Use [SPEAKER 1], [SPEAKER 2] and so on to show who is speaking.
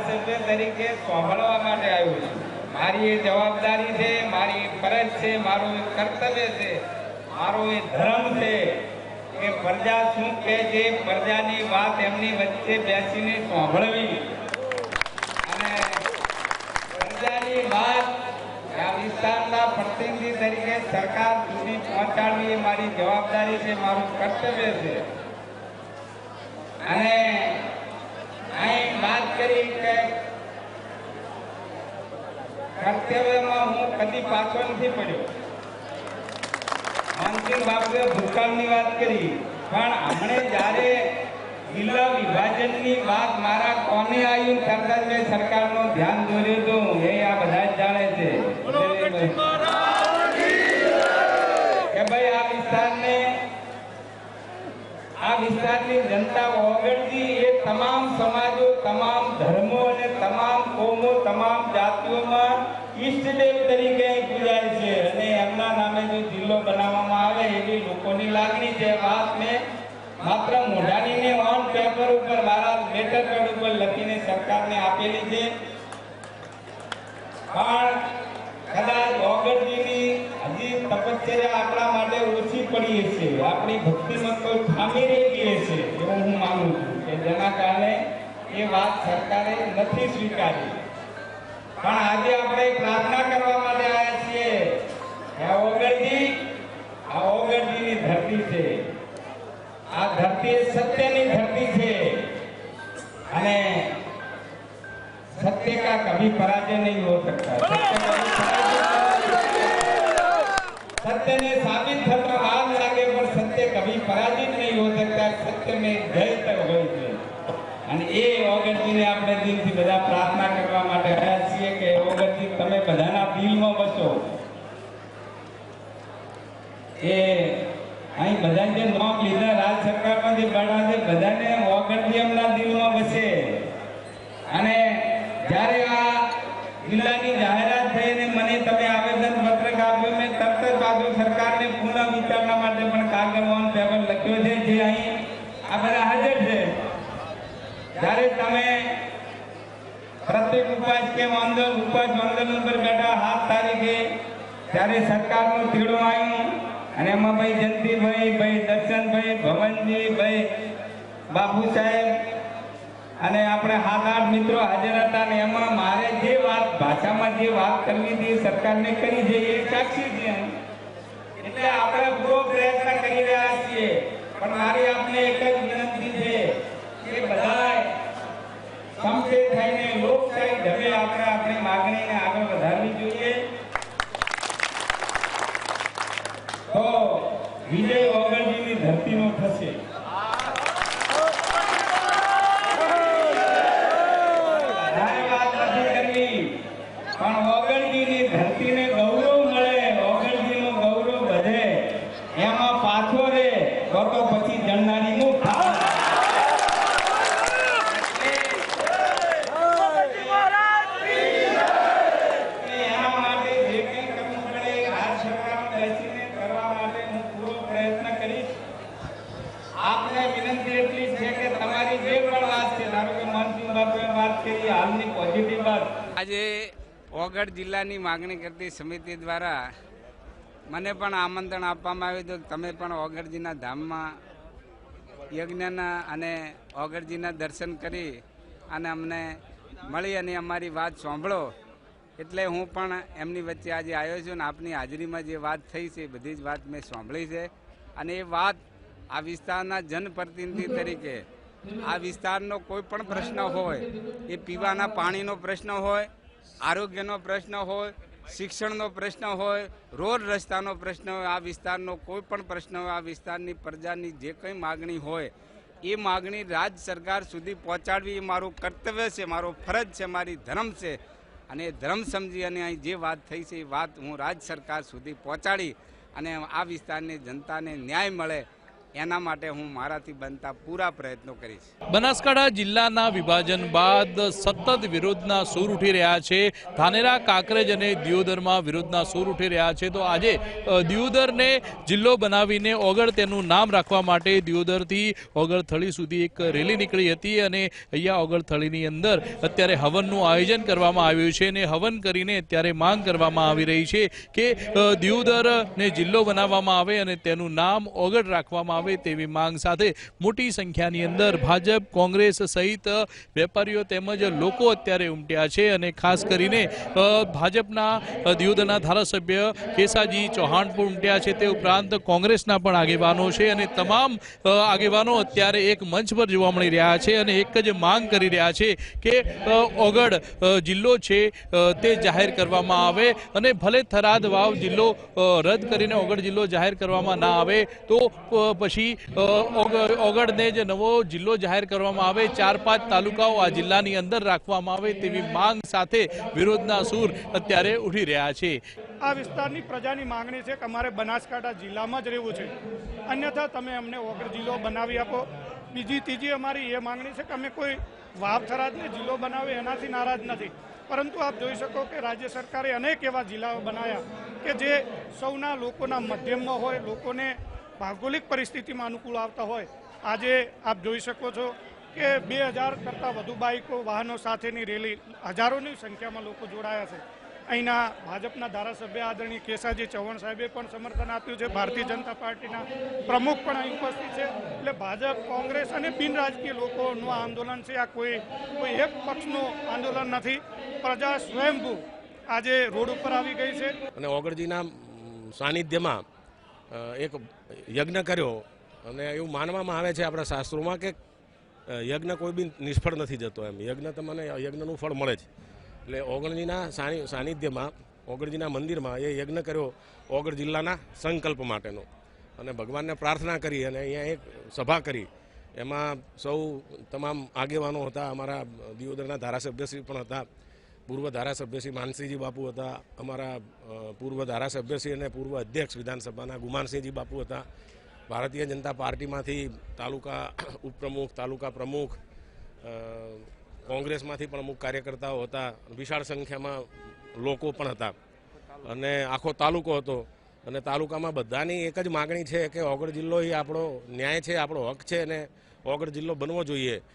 [SPEAKER 1] ધારાસભ્ય તરીકે સાંભળવા માટે આવ્યો છું. મારી એ જવાબદારી છે, મારી ફરજ છે, મારું એ કર્તવ્ય છે, મારો એ ધર્મ છે કે પ્રજા શું કહે છે, પ્રજાની વાત એમની વચ્ચે બેસીને સાંભળવી. અને પ્રજાની વાત આ વિસ્તારના પ્રતિનિધિ તરીકે સરકાર પહોંચાડવી મારી જવાબદારી છે, મારું કર્તવ્ય છે. અને કરી કે કર્તવ્યમાં હું કદી પાછો નથી પડ્યો. માનસિંહ બાપુએ ભૂતકાળની વાત કરી, પણ હમણે જ્યારે જિલ્લા વિભાજનની વાત મારા કોને આવ્યું સરદાર મેં સરકારનો ધ્યાન દોર્યું હતું, એ વિસ્તારની જનતા ઓગણજી એ તમામ સમાજો, તમામ ધર્મો અને તમામ કોમો, તમામ જાતિઓમાં ઈષ્ટદેવ તરીકે પૂજાય છે અને એમના નામે જો જિલ્લો બનાવવામાં આવે એવી લોકોની લાગણી છે. વાત મેં માત્ર મોઢાની ને ઓન પેપર ઉપર મારા લેટર પેડ ઉપર લખીને સરકારને આપેલી છે. પણ કદાચ ઓગળજીની હજી તપશ્ચર્યા આપણા માટે ઓછી પડી હશે આપણી ભક્તિમાં કોઈ ખામી રહી ગઈ એવું હું માનું છું. કે જેના કારણે એ વાત સરકારે નથી સ્વીકારી. પણ આજે આપણે પ્રાર્થના કરવા માટે આવ્યા છીએ. હે આ ઓગળજીની ધરતી છે. આ ધરતી એ સત્યની ધરતી છે. અને સત્ય કા કભી પરાજય નહીં હો સકતા. સત્ય સત્યને સાબિત થતા વાર લાગે પણ સત્ય કભી પરાજિત નહીં હો સકતા સત્ય મે જય તક હોય છે. અને એ ઓગણજીને આપણે દિલથી બધા પ્રાર્થના કરવા માટે રહ્યા છીએ કે ઓગણજી તમે બધાના દિલમાં બસો. એ અહીં બધાને જે નામ લીધા, રાજ સરકારમાં જે બના છે, બધાને ઓગણજી એમના લખ્યો છે જે અહીં આ બધા હાજર છે. જ્યારે તમે પ્રત્યેક ઉપવાસ કે આંદોલન ઉપાસ આંદોલન પર બેઠા હાથ તારીખે, ત્યારે સરકારનું તીડું આવ્યું અને એમાં ભાઈ જયંતિભાઈ, ભાઈ દર્શનભાઈ, ભવનજી, ભાઈ બાપુ સાહેબ અને આપણે હાથ આઠ મિત્રો હાજર હતા ને એમાં મારે જે વાત, ભાષામાં જે વાત કરવી હતી સરકારને કરી જઈએ સાક્ષી છે. એટલે આપણે પૂરો પ્રયત્ન કરી રહ્યા છીએ પણ મારી આપને એક જ વિનંતી છે કે બધા સમજે થઈને લોકશાહી ઢબે આપણે આપણી માગણીને આગળ વધારવી જોઈએ. તો વિજય ઓગણજીની ધરતીનો થશે. પણ ઓગણજીની ધરતીને ગૌરવ મળે, ઓગણજીનું ગૌરવ વધે. એમાં પાછો રે તો જણનારીનું ખાવા છે કે તમારી
[SPEAKER 2] આજે ઓગળ જિલ્લાની માગણી કરતી સમિતિ દ્વારા મને પણ આમંત્રણ આપવામાં આવ્યું હતું તમે પણ ઓગળજીના ધામમાં યજ્ઞના અને ઓગળજીના દર્શન કરી અને અમને મળી અને અમારી વાત સાંભળો. એટલે હું પણ એમની વચ્ચે આજે આવ્યો છું અને આપની હાજરીમાં જે વાત થઈ છે એ બધી જ વાત મેં સાંભળી છે. અને એ વાત આ વિસ્તારના જનપ્રતિનિધિ તરીકે, આ વિસ્તારનો કોઈ પણ પ્રશ્ન હોય, એ પીવાના પાણીનો પ્રશ્ન હોય, આરોગ્યનો પ્રશ્ન હોય શિક્ષણનો પ્રશ્ન હોય, રોડ રસ્તાનો પ્રશ્ન હોય, આ વિસ્તારનો કોઈ પણ પ્રશ્ન હોય, આ વિસ્તારની પ્રજાની જે કંઈ માગણી હોય, એ માગણી રાજ સરકાર સુધી પહોંચાડવી એ મારું કર્તવ્ય છે, મારો ફરજ છે, મારી ધર્મ છે. અને ધર્મ સમજી અને અહીં જે વાત થઈ છે એ વાત હું રાજ સરકાર સુધી પહોંચાડી અને આ વિસ્તારની જનતાને ન્યાય મળે. એના માટે હું મારાથી બનતા પૂરા પ્રયત્નો કરીશ.
[SPEAKER 3] બનાસકાંઠા જિલ્લાના વિભાજન બાદ સતત વિરોધના સૂર ઉઠી રહ્યા છે. ધાનેરા, કાંકરેજ અને દિયોદરમાં વિરોધના સૂર ઉઠી રહ્યા છે. તો આજે દિયોદરને જિલ્લો બનાવીને ઓગળ તેનું નામ રાખવા માટે દિયોદરથી ઓગળથળી સુધી એક રેલી નીકળી હતી અને અહીંયા ઓગળથળીની અંદર અત્યારે હવનનું આયોજન કરવામાં આવ્યું છે અને હવન કરીને અત્યારે માંગ કરવામાં આવી રહી છે કે દિયોદરને જિલ્લો બનાવવામાં આવે અને તેનું નામ ઓગળ રાખવામાં આવે તેવી માંગ સાથે મોટી સંખ્યાની અંદર ભાજપ, કોંગ્રેસ સહિત વેપારીઓ તેમજ લોકો અત્યારે ઉમટ્યા છે અને ખાસ કરીને ભાજપના દિયોદના ધારાસભ્ય કેસાજી ચૌહાણ પણ ઉમટ્યા છે. તે ઉપરાંત કોંગ્રેસના પણ આગેવાનો છે અને તમામ આગેવાનો અત્યારે એક મંચ પર જોવા મળી રહ્યા છે અને એક જ માંગ કરી રહ્યા છે કે ઓગડ જિલ્લો છે તે જાહેર કરવામાં આવે અને ભલે થરાદ વાવ જિલ્લો રદ કરીને ઓગડ જિલ્લો જાહેર કરવામાં ના આવે તો પછી ઓગળને જે નવો જિલ્લો જાહેર કરવામાં આવે. ચાર પાંચ તાલુકાઓ આ જિલ્લાની અંદર રાખવામાં આવે તેવી માંગ સાથે વિરોધના સૂર અત્યારે ઉઠી રહ્યા છે.
[SPEAKER 4] આ વિસ્તારની પ્રજાની માંગણી છે કે અમારે બનાસકાંઠા જિલ્લામાં જ રહેવું છે. અન્યથા તમે અમને ઓગળ જિલ્લો બનાવી આપો. બીજી, ત્રીજી અમારી એ માંગણી છે કે અમે કોઈ વાવ થરાદને જિલ્લો બનાવે એનાથી નારાજ નથી. પરંતુ આપ જોઈ શકો કે રાજ્ય સરકારે અનેક એવા જિલ્લાઓ બનાવ્યા કે જે સૌના લોકોના મધ્યમમાં હોય, લોકોને ભૌગોલિક પરિસ્થિતિમાં અનુકૂળ આવતા હોય. આજે આપ જોઈ શકો છો કે બે હજાર કરતાં વધુ બાઇકો વાહનો સાથેની રેલી હજારોની સંખ્યામાં લોકો જોડાયા છે. અહીંના ભાજપના ધારાસભ્ય આદરણીય કેસાજી ચૌહાણ સાહેબે પણ સમર્થન આપ્યું છે. ભારતીય જનતા પાર્ટીના પ્રમુખ પણ અહીં ઉપસ્થિત છે. એટલે ભાજપ, કોંગ્રેસ અને બિન રાજકીય લોકોનું આંદોલન છે. આ કોઈ કોઈ એક પક્ષનું આંદોલન નથી. પ્રજા સ્વયંભૂ આજે રોડ ઉપર આવી ગઈ છે.
[SPEAKER 5] અને ઓગળજીના સાનિધ્યમાં એક યજ્ઞ કર્યો અને એવું માનવામાં આવે છે આપણા શાસ્ત્રોમાં કે યજ્ઞ કોઈ બી નિષ્ફળ નથી જતો એમ. યજ્ઞ તમને યજ્ઞનું ફળ મળે છે એટલે ઓગણજીના સાનિ, સાનિધ્યમાં, ઓગણજીના મંદિરમાં એ યજ્ઞ કર્યો ઓગળ જિલ્લાના સંકલ્પ માટેનો. અને ભગવાનને પ્રાર્થના કરી અને અહીંયા એક સભા કરી. એમાં સૌ તમામ આગેવાનો હતા, અમારા દિયોદરના ધારાસભ્યશ્રી પણ હતા. પૂર્વ ધારાસભ્ય શ્રી માનસિંહજી બાપુ હતા, અમારા પૂર્વ પૂર્વ ધારાસભ્યશ્રી અને પૂર્વ અધ્યક્ષ વિધાનસભાના ગુમાનસિંહજી બાપુ હતા. ભારતીય જનતા પાર્ટીમાંથી તાલુકા ઉપપ્રમુખ, તાલુકા પ્રમુખ કોંગ્રેસમાંથી પણ અમુક કાર્યકર્તાઓ હતા, વિશાળ સંખ્યામાં લોકો પણ હતા. અને આખો તાલુકો હતો. અને તાલુકામાં બધાની એક જ માગણી છે કે ઓગળ જિલ્લો એ આપણો ન્યાય છે, આપણો હક છે અને ઓગળ જિલ્લો બનવો જોઈએ.